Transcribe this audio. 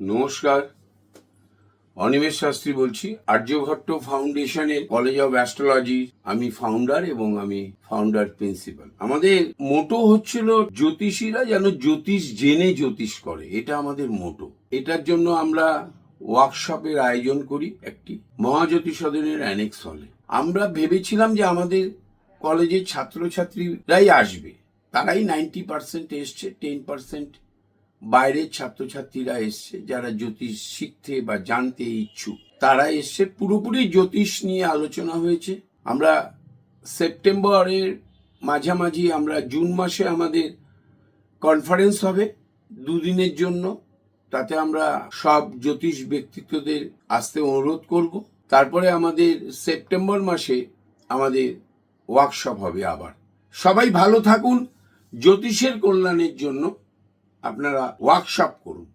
নমস্কার। অনিমেষ শাস্ত্রী বলছি আর্যভট্ট ফাউন্ডেশনের কলেজ অফ অ্যাস্ট্রোলজি। আমি ফাউন্ডার এবং আমি ফাউন্ডার প্রিন্সিপাল আমাদের মোটো হচ্ছিল জ্যোতিষীরা যেন জ্যোতিষ জেনে জ্যোতিষ করে। এটা আমাদের মোটো। এটার জন্য আমরা ওয়ার্কশপের আয়োজন করি একটি মহাজ্যোতিষ সদনের অ্যানেক্স হলে আমরা ভেবেছিলাম যে আমাদের কলেজের ছাত্রছাত্রীরাই আসবে। তারাই নাইনটি পার্সেন্ট এসছে টেন পার্সেন্ট বাইরের ছাত্রছাত্রীরা এসছে, যারা জ্যোতিষ শিখতে বা জানতে ইচ্ছুক, তারা এসছে পুরোপুরি জ্যোতিষ নিয়ে আলোচনা হয়েছে। আমরা সেপ্টেম্বরের মাঝামাঝি আমরা জুন মাসে আমাদের কনফারেন্স হবে দুদিনের জন্য। তাতে আমরা সব জ্যোতিষ ব্যক্তিত্বদের আসতে অনুরোধ করব। তারপরে আমাদের সেপ্টেম্বর মাসে আমাদের ওয়ার্কশপ হবে আবার। সবাই ভালো থাকুন, জ্যোতিষের কল্যাণের জন্য। আপনারা ওয়ার্কশপ করুন।